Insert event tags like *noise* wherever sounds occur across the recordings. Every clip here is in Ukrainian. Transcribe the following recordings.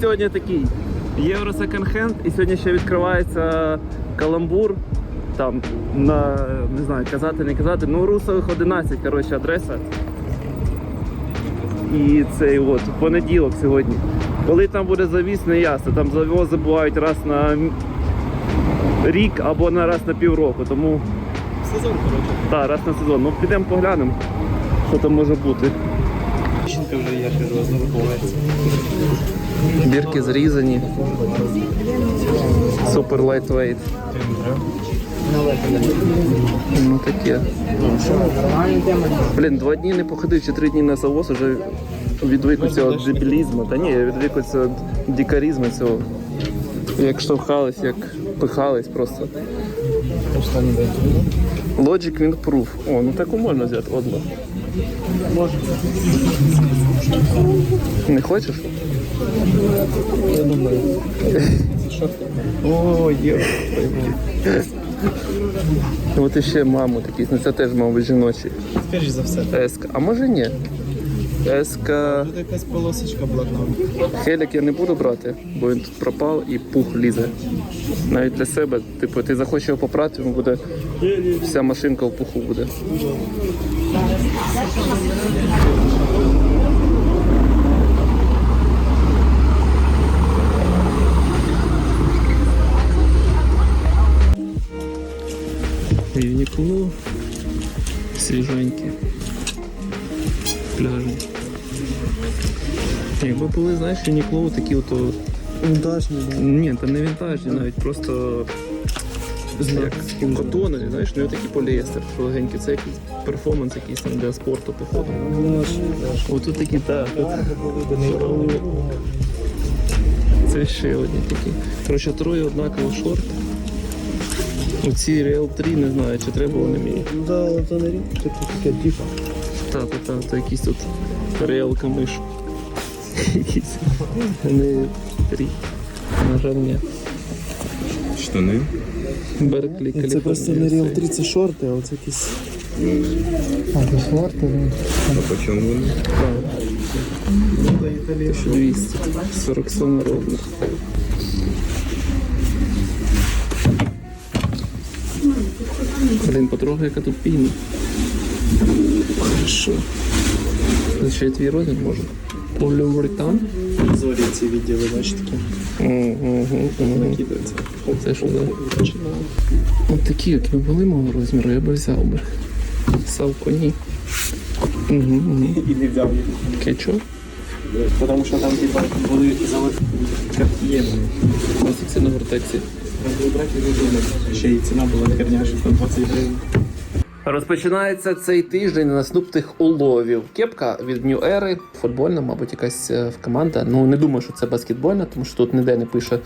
сьогодні такий Євро секонд-хенд, і сьогодні ще відкривається каламбур. Там на не знаю, казати, не казати. Ну, Русових 11, коротше, адреса. І цей от понеділок сьогодні. Коли там буде завіс, не ясно. Там завози бувають раз на рік або на раз на півроку. Тому Сезон, коротше. так, раз на сезон. Ну підемо поглянемо, що там може бути. Жінка вже є, кажу, розраховується. Бірки зрізані. Супер лайтвейт. Ну таке. Блін, два дні не походив, чи три дні на завоз, уже від цього дебілізму. Та ні, я від цього дикарізму цього. Як штовхались, як пихались просто. Logic Wing Proof. О, ну таку можна взяти, одну. Не хочеш? Я думаю. О, є. От іще маму такі, ну це теж, мабуть, жіночі. Скоріш за все. Еск. А може ні? Еска. Буде якась полосочка блатна. Хелік я не буду брати, бо він тут пропав і пух лізе. Навіть для себе, типу, ти захочеш його попрати, він буде. Вся машинка в пуху буде. Юнікло. Свіженькі. Пляжні. Якби були, знаєш, Юніклоу такі ото. Вінтажні, Ні, та не вінтажні, навіть просто як котонові, знаєш, не такі поліестер, що легенькі, це якийсь перформанс якийсь там для спорту, походу. Отут такі, так. Це ще одні такі. Коротше, троє однаково шорт. Оці Real 3 не знаю, чи треба вони мені. Ну да, це не рік. Це таке діпа. Та, та, та, то якісь тут Real камиш. Якісь. Не рік. На жаль, ні. Штани? Берклі, Каліфорнія. Це просто не Real 3, це шорти, а це якісь. А, це шорти, ну. А по чому вони? 1200. 47 розмір. Блін, потрогай, яка тут піна. Хорошо. Це ще й твій розмір може? Поліуретан? Зорі ці відділи, бачите, такі. Накидаються. Це що за? От такі, якби були мого розміру, я би взяв би. Сав коні. Угу, угу. І не взяв їх. Кетчуп. Тому що там типа були заводські карт'єми. Ось це на вертеці. Треба брати і. Ще й ціна була херня, що 20 гривень. Розпочинається цей тиждень наступних уловів. Кепка від New Era, футбольна, мабуть, якась е, команда. Ну не думаю, що це баскетбольна, тому що тут ніде не пише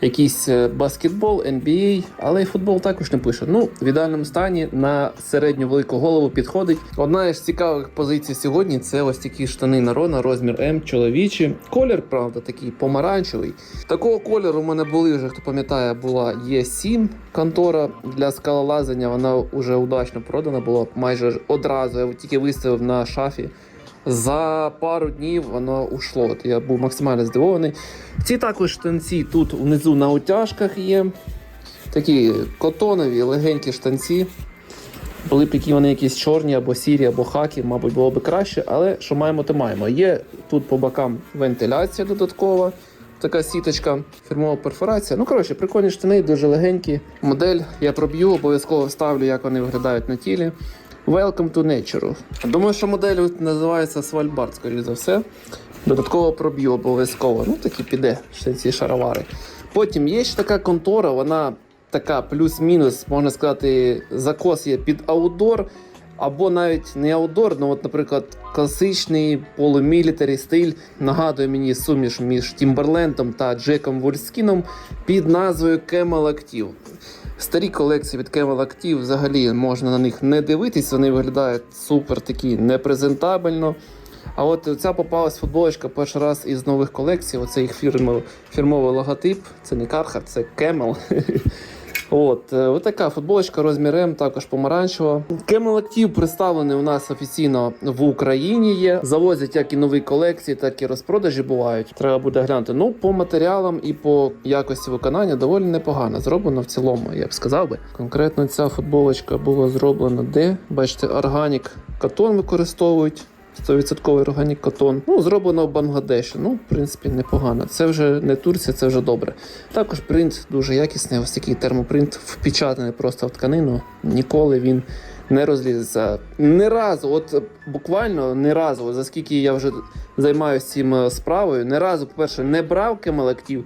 якийсь е, баскетбол, NBA, але й футбол також не пише. Ну, в ідеальному стані на середню велику голову підходить. Одна із цікавих позицій сьогодні це ось такі штани Нарона, розмір М, чоловічі. Колір, правда, такий помаранчевий. Такого кольору у мене були вже, хто пам'ятає, була Є7 контора для скалолазання. Вона вже удачно продана була майже одразу. Я тільки виставив на шафі. За пару днів воно ушло. От я був максимально здивований. Ці також штанці тут внизу на утяжках є. Такі котонові, легенькі штанці. Були б які вони якісь чорні або сірі, або хакі, мабуть, було б краще, але що маємо, то маємо. Є тут по бокам вентиляція додаткова, така сіточка, фірмова перфорація. Ну, коротше, прикольні штани, дуже легенькі. Модель я проб'ю, обов'язково вставлю, як вони виглядають на тілі. Welcome to Nature. Думаю, що модель називається Svalbard, скоріш за все. Додатково проб'ю обов'язково. Ну, такі піде ще ці шаровари. Потім є ще така контора, вона така плюс-мінус, можна сказати, закос є під аутдор, або навіть не аутдор, ну от, наприклад, класичний полумілітарі стиль нагадує мені суміш між Тімберлендом та Джеком Вольскіном під назвою Camel Active. Старі колекції від Camel Active взагалі можна на них не дивитись, вони виглядають супер такі непрезентабельно. А от ця попалась футболочка перший раз із нових колекцій. Оце їх фірмовий, логотип. Це не Carhartt, це Camel. *laughs* От, е, отака футболочка розмір М, також помаранчева. Active представлений у нас офіційно в Україні є. Завозять як і нові колекції, так і розпродажі бувають. Треба буде глянути. Ну, по матеріалам і по якості виконання доволі непогано. Зроблено в цілому, я б сказав би. Конкретно ця футболочка була зроблена де? Бачите, органік катон використовують. 100% органік катон. Ну, зроблено в Бангладеші. Ну, в принципі, непогано. Це вже не Турція, це вже добре. Також принт дуже якісний, ось такий термопринт впечатаний просто в тканину. Ніколи він не розлізеться. Не разу, от буквально не разу, за скільки я вже займаюся цим е, справою, не разу, по-перше, не брав кемелектів.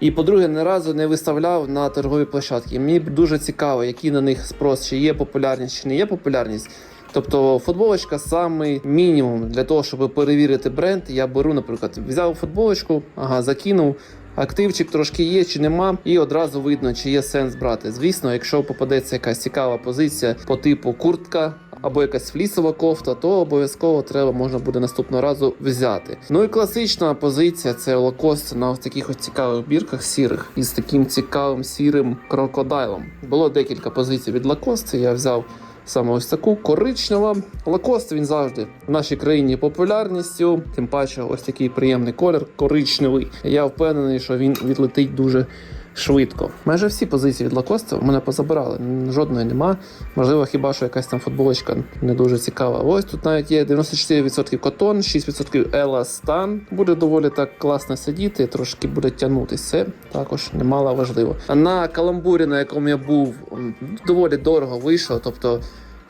І по-друге, не разу не виставляв на торгові площадки. Мені дуже цікаво, який на них спрос, чи є популярність, чи не є популярність. Тобто футболочка самий мінімум для того, щоб перевірити бренд. Я беру, наприклад, взяв футболочку, ага, закинув. Активчик трошки є чи нема, і одразу видно, чи є сенс брати. Звісно, якщо попадеться якась цікава позиція по типу куртка або якась флісова кофта, то обов'язково треба можна буде наступного разу взяти. Ну і класична позиція це лакост на ось таких ось цікавих бірках сірих із таким цікавим сірим крокодайлом. Було декілька позицій від лакости. Я взяв саме ось таку коричнева. Лакост він завжди в нашій країні популярністю. Тим паче, ось такий приємний колір, коричневий. Я впевнений, що він відлетить дуже. Швидко. Майже всі позиції від Лакоста в мене позабирали. Жодної нема. Можливо, хіба що якась там футболочка не дуже цікава. Ось тут навіть є 94% котон, 6% еластан. Буде доволі так класно сидіти, трошки буде тягнутися. Це також немало важливо. А на каламбурі, на якому я був, доволі дорого вийшло. Тобто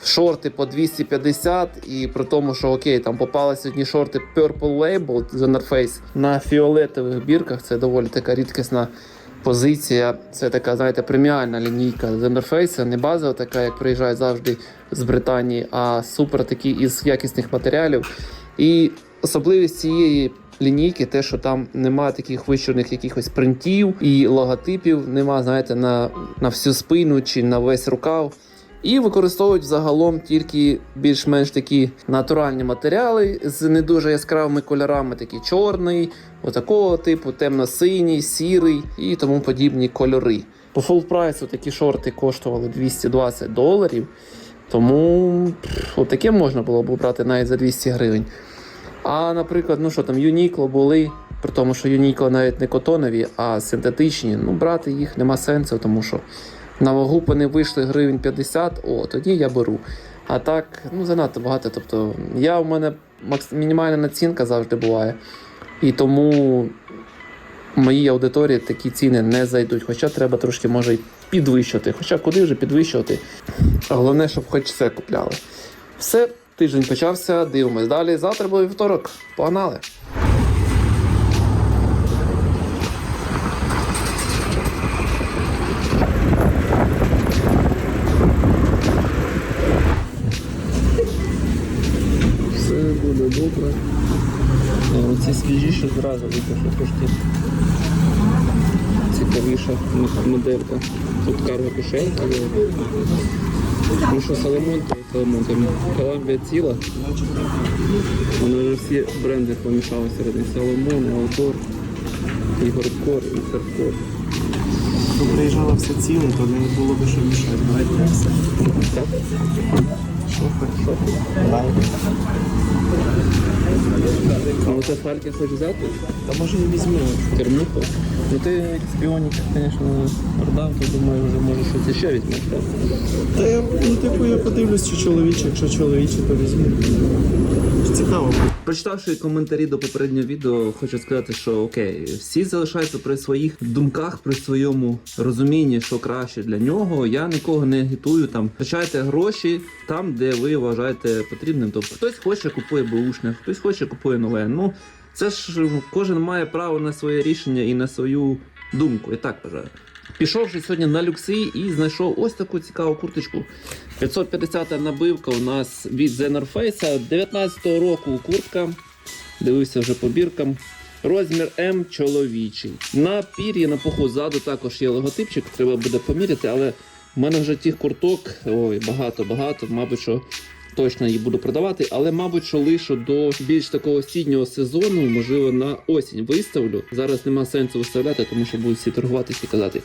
шорти по 250, і при тому, що окей, там попалися одні шорти Purple Label з North на фіолетових бірках. Це доволі така рідкісна позиція. Це така, знаєте, преміальна лінійка з інтерфейсу, не базова, така, як приїжджає завжди з Британії, а супер такі із якісних матеріалів. І особливість цієї. Лінійки, те, що там нема таких вищених якихось принтів і логотипів, нема, знаєте, на, на всю спину чи на весь рукав. І використовують загалом тільки більш-менш такі натуральні матеріали з не дуже яскравими кольорами, такі чорний, отакого типу, темно-синій, сірий і тому подібні кольори. По фул прайсу такі шорти коштували 220 доларів. Тому отаке можна було б брати навіть за 200 гривень. А, наприклад, ну що там, Юнікло були, при тому, що Юнікло навіть не котонові, а синтетичні. Ну, брати їх нема сенсу, тому що на вагу вони вийшли гривень 50, о, тоді я беру. А так, ну занадто багато. Тобто, я у мене мінімальна націнка завжди буває. І тому моїй аудиторії такі ціни не зайдуть. Хоча треба трошки може й підвищувати. Хоча куди вже підвищувати. Головне, щоб хоч це купляли. Все, тиждень почався, дивимось далі. Завтра буде вівторок. Погнали! Зразу випишу трошки цікавіша моделька. Тут карго кишень, але ну що Соломон, то Соломон, Коламбія ціла. Вони вже всі бренди помішали серед Соломон, Аутор, і Гордкор, і Хардкор. Якби приїжджало все ціле, то не було б що мішати. Давайте все. Так? Шофер. Шофер. Ну це фальки хочеш взяти? Та може і візьмемо. Термуху. Ну ти спіонік, звісно, продав, то думаю, вже може щось ще візьмеш. так? Та я, ну, типу, я подивлюсь, чи чоловіче, якщо чоловіче, то візьму. Цікаво. Прочитавши коментарі до попереднього відео, хочу сказати, що окей, всі залишаються при своїх думках, при своєму розумінні, що краще для нього. Я нікого не агітую там. Втрачайте гроші там, де ви вважаєте потрібним. Тобто хтось хоче купує бушне, хтось хоче купує нове. Ну це ж ну, кожен має право на своє рішення і на свою думку. Я так вважаю. Пішовши сьогодні на люкси і знайшов ось таку цікаву курточку. 550 набивка у нас від The North Face. 19-го року куртка. Дивився вже по біркам. Розмір М чоловічий. На пір'ї на пуху ззаду також є логотипчик, треба буде поміряти, але в мене вже тих курток ой, багато-багато. Мабуть, що точно її буду продавати, але мабуть, що лише до більш такого осіннього сезону, можливо, на осінь виставлю. Зараз нема сенсу виставляти, тому що будуть всі торгуватися і казати: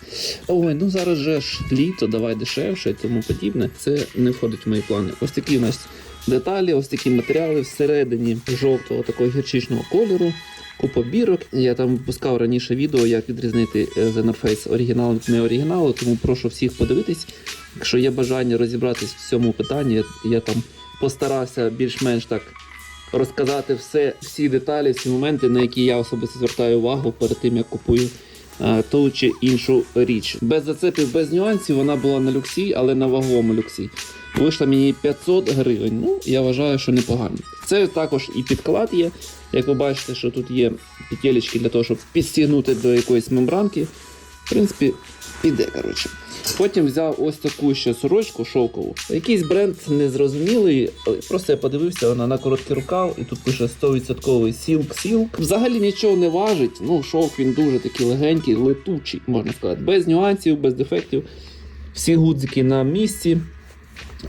ой, ну зараз же ж літо, давай дешевше і тому подібне. Це не входить в мої плани. Ось такі у нас деталі, ось такі матеріали всередині жовтого такого гірчичного кольору. Купа бірок. Я там випускав раніше відео, як відрізнити е, The North Face оригінал від не оригіналу, тому прошу всіх подивитись. Якщо є бажання розібратись в цьому питанні, я там постарався більш-менш так розказати все, всі деталі, всі моменти, на які я особисто звертаю увагу перед тим, як купую е, ту чи іншу річ. Без зацепів, без нюансів вона була на люксі, але на ваговому люксі. Вийшла мені 500 гривень. Ну, я вважаю, що непогано. Це також і підклад є. Як ви бачите, що тут є петелечки для того, щоб підстігнути до якоїсь мембранки. В принципі, піде, коротше. Потім взяв ось таку ще сорочку шовкову. Якийсь бренд незрозумілий, просто я подивився, вона на короткий рукав, і тут пише 100% Silk Silk. Взагалі нічого не важить. Ну, шовк він дуже такий легенький, летучий, можна сказати, без нюансів, без дефектів. Всі гудзики на місці.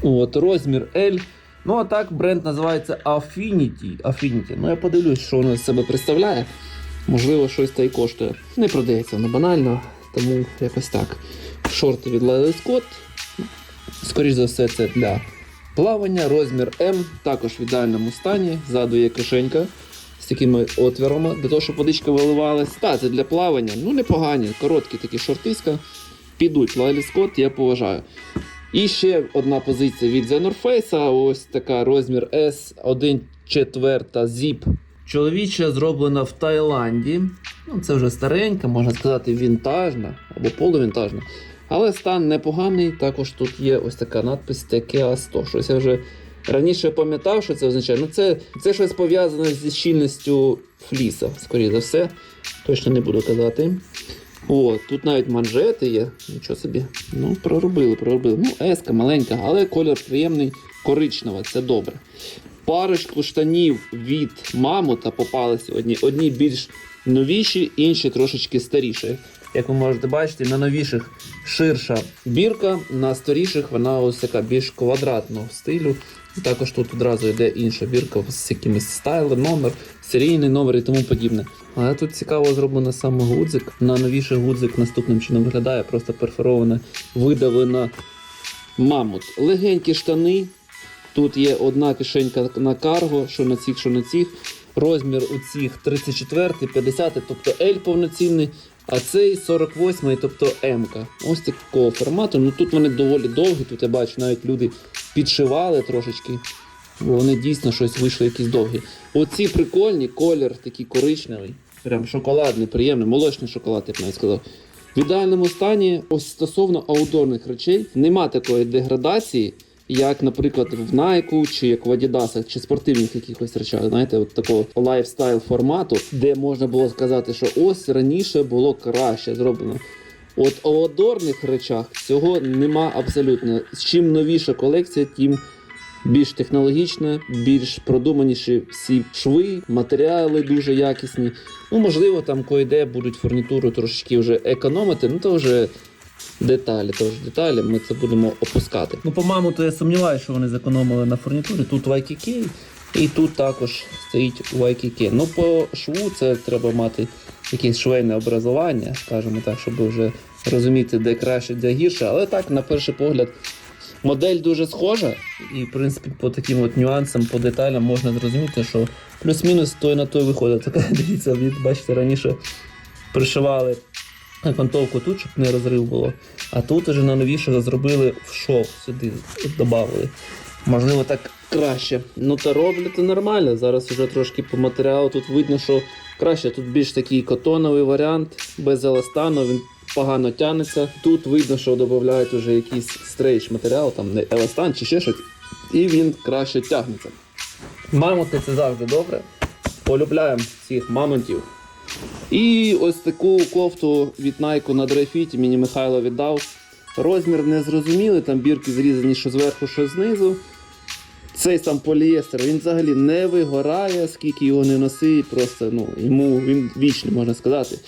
От, розмір L. Ну, а так бренд називається Affinity. Affinity. Ну, я подивлюсь, що воно з себе представляє. Можливо, щось та й коштує. Не продається воно банально, тому якось так. Шорти від Lily Scott. Скоріше за все, це для плавання. Розмір М, також в ідеальному стані. Ззаду є кишенька з такими отвірами, для того, щоб водичка виливалась. Та, це для плавання. Ну, непогані, короткі такі шортиська. Підуть Lily Scott, я поважаю. І ще одна позиція від The ось така розмір S, 1 четверта Zip. Чоловіча зроблена в Таїланді. Ну, це вже старенька, можна сказати, вінтажна або полувінтажна. Але стан непоганий. Також тут є ось така надпись TKA 100. Щось я вже раніше пам'ятав, що це означає. Ну, це, це щось пов'язане зі щільністю фліса, скоріше за все. Точно не буду казати. О, тут навіть манжети є. Нічого собі. Ну, проробили, проробили. Ну, еска маленька, але колір приємний, коричнева, це добре. Парочку штанів від мамута попали сьогодні. Одні більш новіші, інші трошечки старіші. Як ви можете бачити, на новіших ширша бірка, на старіших вона ось така більш квадратного стилю. Також тут одразу йде інша бірка з якимось стайлем, номер, серійний номер і тому подібне. Але тут цікаво зроблено саме гудзик. На новіший гудзик наступним чином виглядає, просто перфорована, видавлена мамут. Легенькі штани. Тут є одна кишенька на карго, що на цих, що на цих. Розмір у цих 34, 50, тобто L повноцінний, а цей 48, тобто М. Ось такого формату. Ну тут вони доволі довгі. Тут я бачу, навіть люди підшивали трошечки. Бо вони дійсно щось вийшли якісь довгі. Оці прикольні, колір такий коричневий. Прям шоколадний, приємний, молочний шоколад, я б навіть сказав. В ідеальному стані, ось стосовно аудорних речей, нема такої деградації, як, наприклад, в Nike, чи як в Adidas, чи спортивних якихось речах, знаєте, от такого лайфстайл формату, де можна було сказати, що ось раніше було краще зроблено. От у аудорних речах цього нема абсолютно. Чим новіша колекція, тим більш технологічна, більш продуманіші всі шви, матеріали дуже якісні. Ну, можливо, там кое-де будуть фурнітуру трошечки вже економити, ну то вже деталі, то вже деталі, ми це будемо опускати. Ну, по-моєму, то я сумніваюся, що вони зекономили на фурнітурі. Тут YKK і тут також стоїть YKK. Ну, по шву це треба мати якесь швейне образування, скажімо так, щоб вже розуміти, де краще, де гірше. Але так, на перший погляд, Модель дуже схожа, і в принципі по таким от нюансам, по деталям можна зрозуміти, що плюс-мінус той на той виходить. Така *laughs* дивіться, бачите, раніше пришивали окантовку тут, щоб не розрив було. А тут уже на новішого зробили в шов сюди, додали. Можливо, так краще. Ну та роблять нормально. Зараз вже трошки по матеріалу тут видно, що краще. Тут більш такий котоновий варіант, без еластану. Він погано тягнеться. Тут видно, що додають вже якийсь стрейч матеріал, там не еластан чи ще щось, і він краще тягнеться. Мамонти це завжди добре. Полюбляємо цих мамонтів. І ось таку кофту від Nike на драйфіті мені Михайло віддав. Розмір не зрозумілий, там бірки зрізані що зверху, що знизу. Цей сам полієстер, він взагалі не вигорає, скільки його не носи, просто ну, йому він вічний, можна сказати.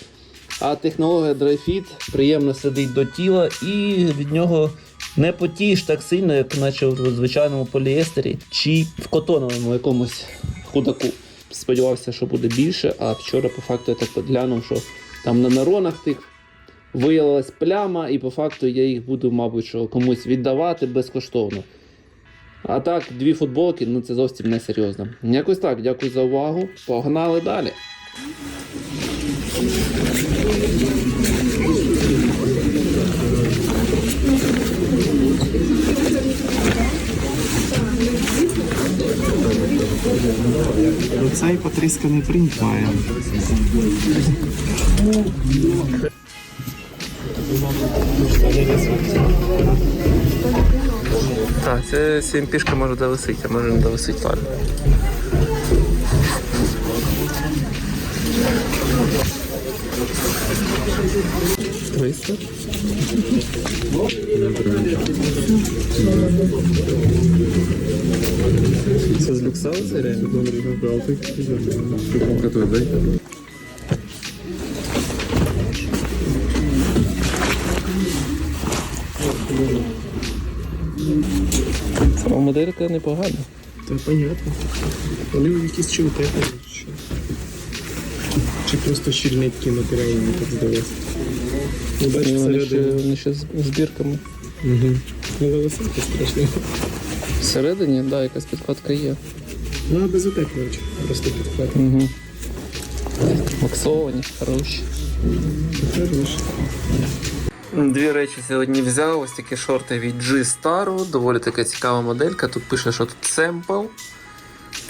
А технологія DryFit приємно сидить до тіла і від нього не потієш так сильно, як наче в звичайному поліестері чи в котоновому якомусь худаку. Сподівався, що буде більше, а вчора по факту я так глянув, що там на наронах тих виявилась пляма, і по факту я їх буду, мабуть, що комусь віддавати безкоштовно. А так, дві футболки, ну це зовсім не серйозно. Якось так, дякую за увагу. Погнали далі. Цей потрісканий принт має. Так, це сім сімпішка може довисить, а може не довисить, ладно. Триста? Це з люкса це реально? Сама моделька непогана. Та понятно. Вони якісь чи утеплені, чи. Чи просто щільнитки матеріальні, так здалося. Ну, бачиш, вони ще, вони ще з збірками. Угу. Ну, велосипед страшно. Всередині, так, да, якась підкладка є. Ну, а без утеплювача. Просто підхват. Угу. Максовані, хороші. Хорош. Дві речі сьогодні взяв. Ось такі шорти від G-Star. Доволі така цікава моделька. Тут пише, що тут семпл.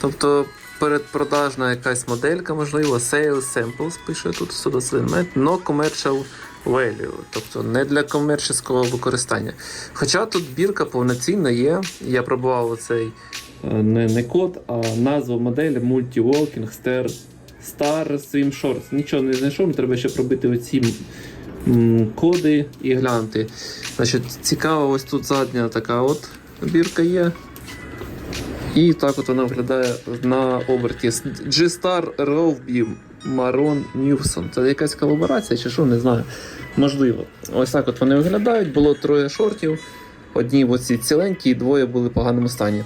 Тобто передпродажна якась моделька, можливо, sales samples пише тут судослідмет, no commercial value, тобто не для комерційного використання. Хоча тут бірка повноцінна є. Я пробував оцей е, не, не код, а назву моделі Multi-Walking Star Star Swim Shorts. Нічого не знайшов, треба ще пробити оці коди і глянути. Значить, цікаво, ось тут задня така от бірка є. І так от вона виглядає на оберті. G-Star Rovby Maron Newson. Це якась колаборація чи що, не знаю. Можливо. Ось так от вони виглядають. Було троє шортів. Одні оці ціленькі, і двоє були в поганому стані.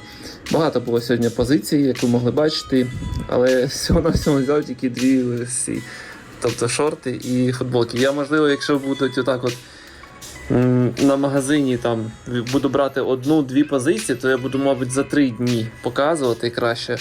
Багато було сьогодні позицій, як ви могли бачити, але *laughs* всього на всьому взяв тільки дві всі. Тобто шорти і футболки. Я, можливо, якщо будуть отак от на магазині там буду брати одну-дві позиції, то я буду, мабуть, за три дні показувати краще,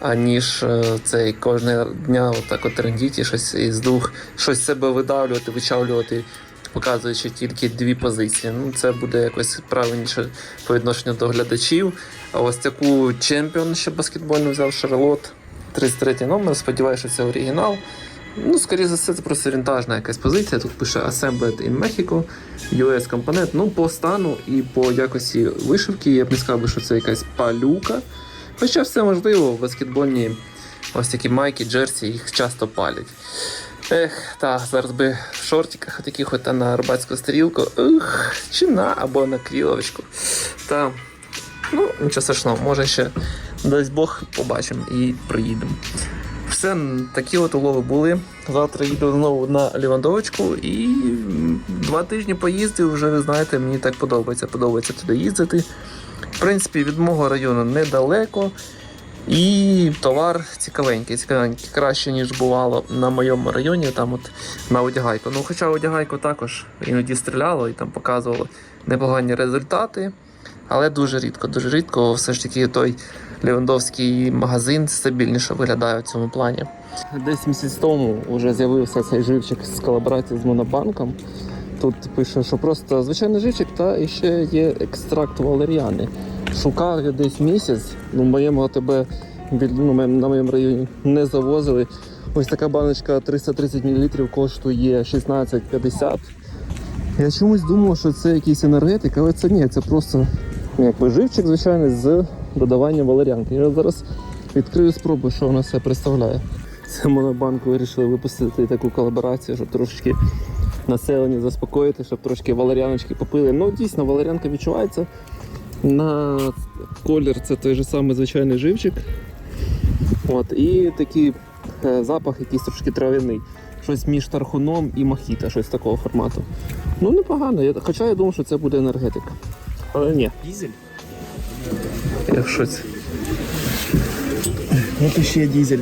аніж е, цей кожного дня отак от трендіти щось із двох, щось себе видавлювати, вичавлювати, показуючи тільки дві позиції. Ну, це буде якось правильніше по відношенню до глядачів. А ось таку чемпіон ще баскетбольну взяв Шарлот. 33 номер, сподіваюся, що це оригінал. Ну, скоріше за все, це просто вінтажна якась позиція. Тут пише Assembled in Mexico, US компонент. Ну, по стану і по якості вишивки я б не сказав, що це якась палюка. Хоча все можливо, баскетбольні ось такі майки, джерсі, їх часто палять. Ех, та, зараз би в шортиках таких от на рибацьку стрілку, ух, чи на або на кріловочку. Та, ну, нічого страшного, може ще, дасть Бог, побачимо і приїдемо. Все, такі от улови були. Завтра їду знову на Лівандовочку і два тижні поїздив, вже ви знаєте, мені так подобається. Подобається туди їздити. В принципі, від мого району недалеко. І товар цікавенький, цікавенький, краще, ніж бувало на моєму районі, там от на одягайку. Ну, хоча одягайку також іноді стріляло і там показувало непогані результати. Але дуже рідко, дуже рідко все ж таки той Левандовський магазин стабільніше виглядає в цьому плані. Десь місяць тому вже з'явився цей живчик з колаборації з монобанком. Тут пише, що просто звичайний живчик, та ще є екстракт валеріани. Шукав я десь місяць, ну, моєму АТБ ну, на моєму районі не завозили. Ось така баночка 330 мл коштує 16,50. Я чомусь думав, що це якийсь енергетик, але це ні, це просто ну, якби живчик, звичайний, з додаванням валеріанки. Я зараз відкрию спробую, що вона себе представляє. Це монобанк вирішили випустити таку колаборацію, щоб трошечки населення заспокоїти, щоб трошки валеріаночки попили. Ну, дійсно, валеріанка відчувається. На колір це той же самий звичайний живчик. От, і такий е, запах якийсь трошки трав'яний. Щось між тархуном і мохіто, щось такого формату. Ну, непогано. Я, хоча я думав, що це буде енергетик. Але ні, Дізель? я в шоці. От ще дізель.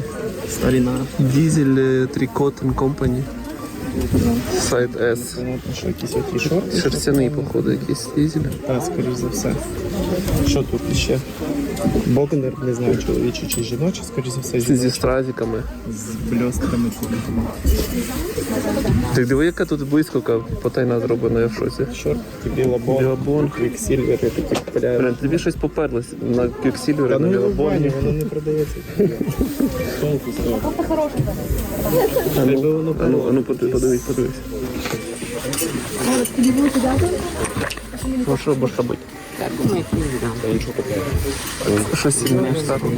Старіна. Дізель е, Tricot Company. Сайт S. Що якісь оті шорти. Шерстяний, походу, якийсь дізель. Так, скоріш за все. Що тут ще? Богнер, не знаю, чоловічий чи жіночий, скоріш за все, Зі жіночий. стразиками. З бльостками тут. Так диви, яка тут блискавка потайна зроблена, я в шоці. Шорти, білобон, Білобон. квіксільвери такі купляють. Блин, тобі щось поперлось на Quicksilver, на ну і Білобоні. воно не продається. Толку стоїть. А Якби ну, воно а ну, а ну поди- подивись, подивись. Ну що будеш робити? Щось не штатно.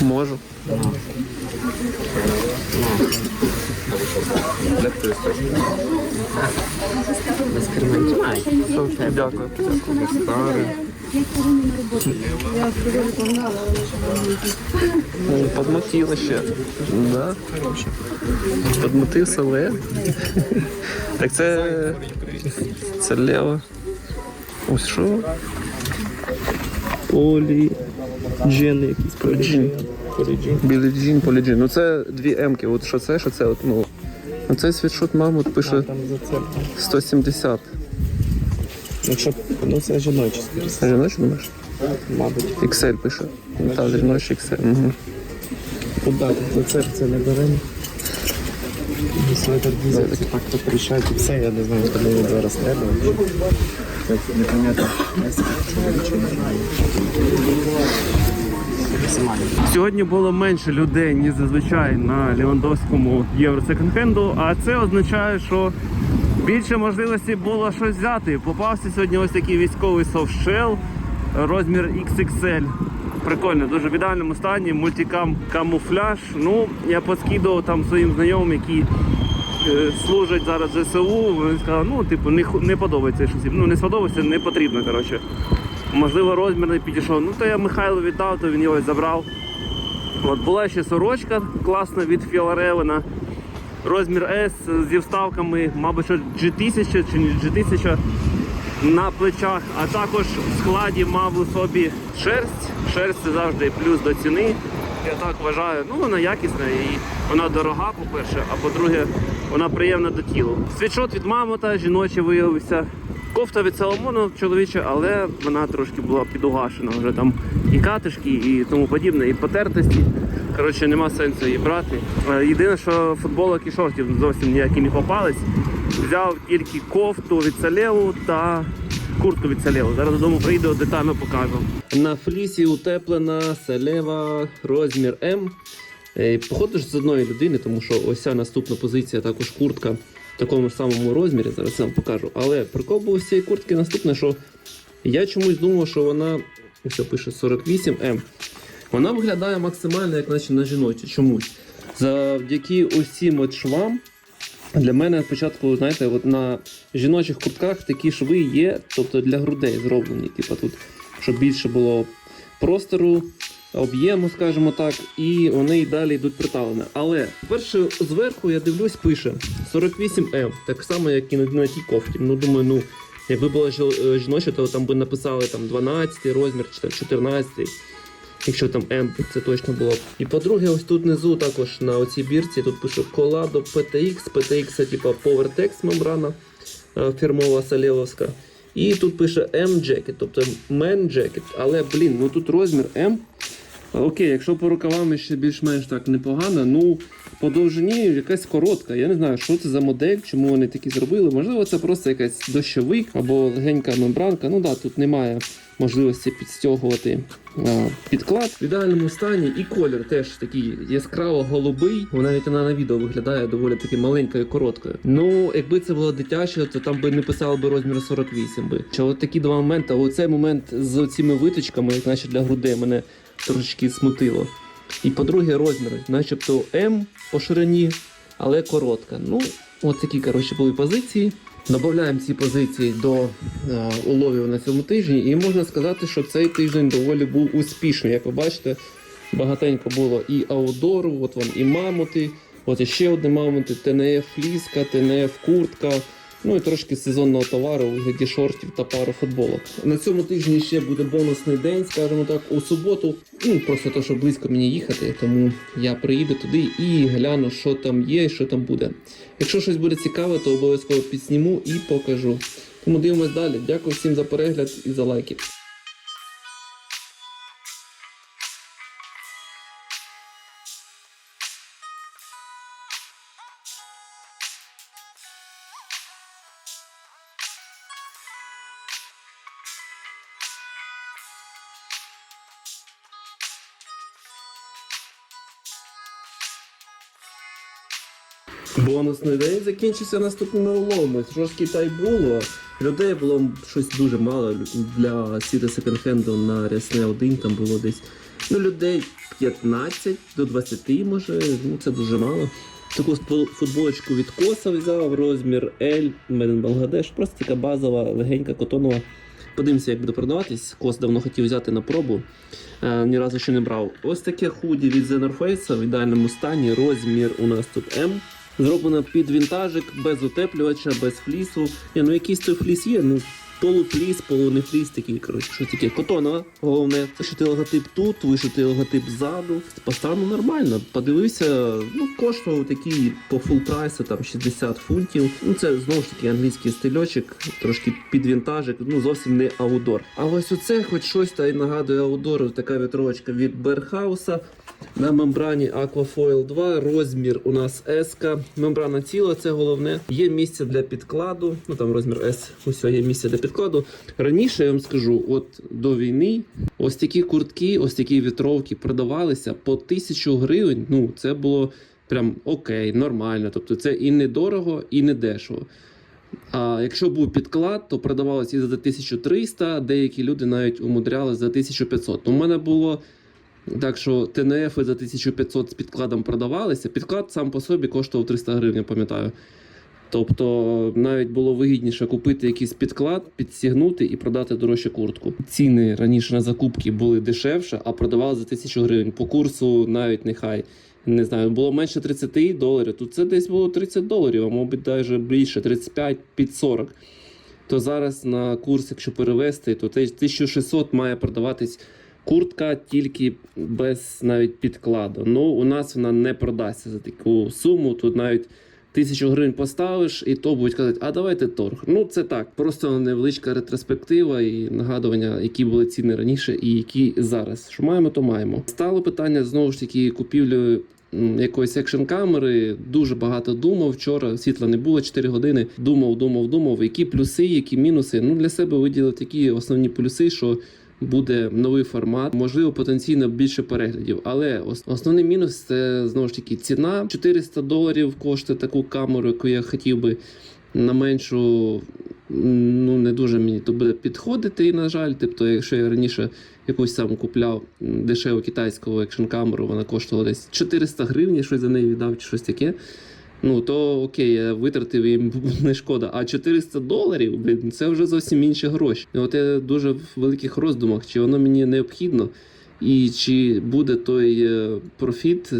Можу. Дякую. Ну, Подмотила ще. Да. Подмотив селе. Так це. Це лево. Ось що? Полі, джини якісь поліджин. Поліджин. Біліджін, поліджін. Ну це дві емки. От що це, що це? От, ну. Ну цей світшот, мабуть, пише Там за це. 170. Якщо, ну це скоріш, Це жіночий думаєш? мабуть. XL пише. Ну, Та, жіночий XL. Угу. Куда тут це, це не беремо. Свитер дізель, це так то прийшать і все, я не знаю, кому його зараз треба. Непонятно. Сьогодні було менше людей, ніж зазвичай на Лівандовському євро секонд-хенду, а це означає, що більше можливості було щось взяти. Попався сьогодні ось такий військовий софтшел, розмір XXL. Прикольно, дуже в ідеальному стані, мультикам камуфляж. Ну, я поскидував там своїм знайомим, які е, служать зараз ЗСУ. Вони сказали, ну, типу, не, не подобається щось. Ну, не сподобається, не потрібно, коротше. Можливо, розмір не підійшов. Ну, то я Михайлу віддав, то він його забрав. От була ще сорочка класна від Філаревена. Розмір S зі вставками, мабуть, що G1000 чи не G1000 на плечах, а також в складі мав у собі шерсть. Шерсть це завжди плюс до ціни. Я так вважаю. Ну вона якісна і вона дорога, по-перше, а по-друге, вона приємна до тілу. Світшот від мамота, жіночий виявився. Кофта від Соломону чоловіча, але вона трошки була підугашена. Вже там і катишки, і тому подібне, і потертості. Коротше, нема сенсу її брати. Е, Єдине, що футболок і шортів зовсім ніякі не попались. Взяв тільки кофту від Салеву та куртку від Салеву. Зараз додому прийду, детально покажу. На флісі утеплена селева розмір М. Е, Походу ж з одної людини, тому що ось ця наступна позиція також куртка в такому ж самому розмірі. Зараз я вам покажу. Але прикол був з цієї куртки наступне, що я чомусь думав, що вона, якщо пише 48М, вона виглядає максимально як наче на жіночі. Чомусь. Завдяки усім от швам. Для мене спочатку, знаєте, от на жіночих куртках такі шви є, тобто для грудей зроблені. Типу тут, щоб більше було простору, об'єму, скажімо так, і вони й далі йдуть приталені. Але перше зверху я дивлюсь, пише 48М, так само, як і на, тій кофті. Ну думаю, ну якби була е, жіноча, то там би написали там 12 розмір чи там 14. Якщо там М, це точно було б. І по-друге, ось тут внизу також на оцій бірці тут пишу Colado PTX. PTX це типа PowerTex мембрана е, фірмова Салєвовська. І тут пише M-Jacket, тобто Man Jacket. Але, блін, ну тут розмір M. Окей, якщо по рукавам ще більш-менш так непогано, ну по довжині якась коротка. Я не знаю, що це за модель, чому вони такі зробили. Можливо, це просто якась дощовик або легенька мембранка. Ну да, тут немає можливості підстягувати підклад в ідеальному стані. І колір теж такий яскраво голубий. Вона навіть вона на відео виглядає доволі таки маленькою і короткою. Ну, якби це було дитяче, то там би не писали би розмір 48 би. Чи от такі два моменти. Оцей момент з цими виточками, як наче для грудей, мене трошечки смутило. І по-друге, розмір, начебто М по ширині, але коротка. Ну, от такі, коротше, були позиції. Додаємо ці позиції до е, уловів на цьому тижні, і можна сказати, що цей тиждень доволі був успішний. Як ви бачите, багатенько було і аудору, от вам і мамути, от іще одне мамути, ТНФ фліска, ТНФ куртка, Ну і трошки сезонного товару у вигляді шортів та пару футболок. На цьому тижні ще буде бонусний день, скажімо так, у суботу. Ну просто то, що близько мені їхати, тому я приїду туди і гляну, що там є і що там буде. Якщо щось буде цікаве, то обов'язково підсніму і покажу. Тому дивимось далі. Дякую всім за перегляд і за лайки. Закінчився наступними уловами. Трошки та й було. Людей було щось дуже мало для сіти секонд-хенду на рясне 1 там було десь ну, людей 15 до 20, може, ну це дуже мало. Таку футболочку від коса взяв, розмір L, in Bangladesh, просто така базова, легенька, котонова. Подивимося, як буде продаватись. Кос давно хотів взяти на пробу. Е, ні разу ще не брав. Ось таке худі від The Face в ідеальному стані. Розмір у нас тут М. Зроблено під вінтажик, без утеплювача, без флісу. Я, ну якийсь той фліс є, ну полуфліс, полуне фліс, такий, коротше, що таке. Котонова, головне. Вишити логотип тут, вишити логотип ззаду. По стану нормально. Подивився, ну, коштував такий по фул прайсу, там 60 фунтів. Ну, це знову ж таки англійський стильочок, трошки під вінтажик, ну зовсім не аудор. А ось оце хоч щось та й нагадує аудору, така вітровочка від Берхауса. На мембрані Aquafoil 2, розмір у нас S. Мембрана ціла, це головне. Є місце для підкладу. Ну там розмір S, ось є місце для підкладу. Раніше я вам скажу, от до війни ось такі куртки, ось такі вітровки продавалися по тисячу гривень. Ну, це було прям окей, нормально. Тобто це і не дорого, і не дешево. А якщо був підклад, то продавалося і за 1300, деякі люди навіть умудряли за 1500. У мене було так, що ТНФ за 1500 з підкладом продавалися. Підклад сам по собі коштував 300 гривень, пам'ятаю. Тобто навіть було вигідніше купити якийсь підклад, підстігнути і продати дорожче куртку. Ціни раніше на закупки були дешевше, а продавали за 1000 гривень. По курсу навіть нехай не знаю, було менше 30 доларів. Тут це десь було 30 доларів, а мабуть, навіть більше 35 під 40. То зараз на курс, якщо перевести, то те- 1600 має продаватись куртка тільки без навіть підкладу. Ну, у нас вона не продасться за таку суму. Тут навіть тисячу гривень поставиш, і то будуть казати, а давайте торг. Ну, це так, просто невеличка ретроспектива і нагадування, які були ціни раніше і які зараз. Що маємо, то маємо. Стало питання знову ж таки купівлі. Якоїсь екшн камери дуже багато думав. Вчора світла не було 4 години. Думав, думав, думав, які плюси, які мінуси. Ну для себе виділив такі основні плюси, що буде новий формат, можливо, потенційно більше переглядів. Але основний мінус це знову ж таки ціна. 400 доларів коштує таку камеру, яку я хотів би на меншу. Ну, не дуже мені то буде підходити, і, на жаль, тобто, якщо я раніше якусь сам купляв дешеву китайську екшн камеру, вона коштувала десь 400 гривень, щось за неї віддав, чи щось таке. Ну то окей, я витратив їм *laughs* не шкода. А 400 доларів, блін, це вже зовсім інші гроші. І от я дуже в великих роздумах, чи воно мені необхідно, і чи буде той е, профіт,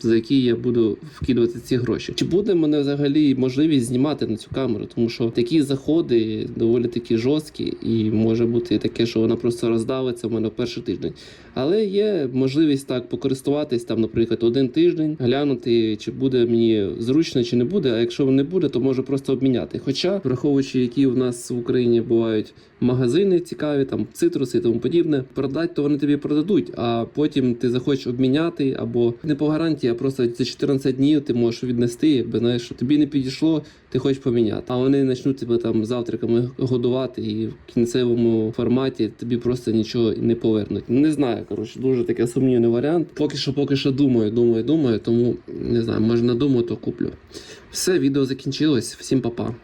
за який я буду вкидувати ці гроші. Чи буде мене взагалі можливість знімати на цю камеру? Тому що такі заходи доволі такі жорсткі, і може бути таке, що вона просто роздавиться в мене в перший тиждень. Але є можливість так покористуватись там, наприклад, один тиждень, глянути, чи буде мені зручно, чи не буде. А якщо не буде, то можу просто обміняти. Хоча, враховуючи, які в нас в Україні бувають магазини цікаві, там цитруси і тому подібне, продать, то вони тобі продадуть, а потім ти захочеш обміняти або не по гарантії, а просто за 14 днів ти можеш віднести, якби знаєш, що тобі не підійшло, ти хочеш поміняти. А вони почнуть тебе там завтраками годувати, і в кінцевому форматі тобі просто нічого не повернуть. Не знаю, коротше, дуже таке сумнівний варіант. Поки що, поки що думаю, думаю, думаю, тому не знаю, може надумаю, то куплю. Все, відео закінчилось. Всім па-па.